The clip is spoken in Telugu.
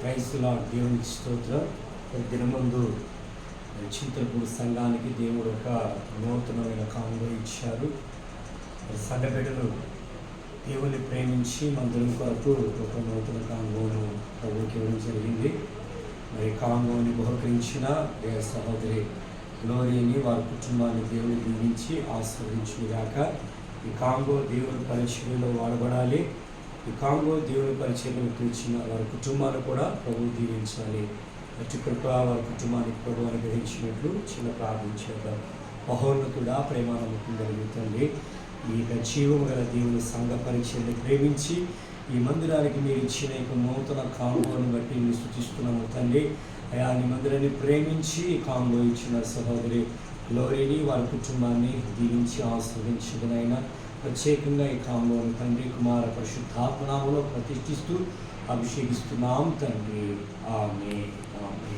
క్రైస్తుల దేవునికి స్తోత్రం. దినమందు చింతలపూడి సంఘానికి దేవుడు ఒక నూతనమైన కాంగో ఇచ్చారు సంఘ బిడ్డలు దేవుని ప్రేమించి మందిరం కొరకు ఒక నూతన కాంగోను ప్రభుకి ఇవ్వడం జరిగింది. మరి కాంగోని బహుకరించిన దేవ సహోదరి గ్లోరీని వారి కుటుంబాన్ని దేవుని దీవించి ఆస్వాదించుగాక ఈ కాంగో దేవుని పరిచర్యలో వాడబడాలి. ఈ కాంగో దేవుని పరిచర్యను తీర్చిన వారి కుటుంబాన్ని కూడా ప్రభు దీవించాలి. అటు కృప వారి కుటుంబానికి ప్రభు అనుగ్రహించినట్లు చిన్న ప్రార్థించేద్దాం మహోన్నతుడా ప్రేమానమ్మకం కలుగుతుంది ఈ యొక్క జీవం గల దేవుని సంఘ పరీక్షని ప్రేమించి ఈ మందిరానికి మీరు ఇచ్చిన యొక్క నూతన కాంగోను బట్టి మీరు సూచిస్తున్నాము తండ్రి. అయా నీ మందిరాన్ని ప్రేమించి కాంగో ఇచ్చిన సహోదరి గ్లోరీని వారి కుటుంబాన్ని దీవించి ఆస్వాదించదనైనా ప్రత్యేకంగా ఈ కాలంలోని తండ్రి కుమార పరిశుద్ధాత్మనామలో ప్రతిష్ఠిస్తూ అభిషేకిస్తున్నాం తండ్రి. ఆమె ఆమె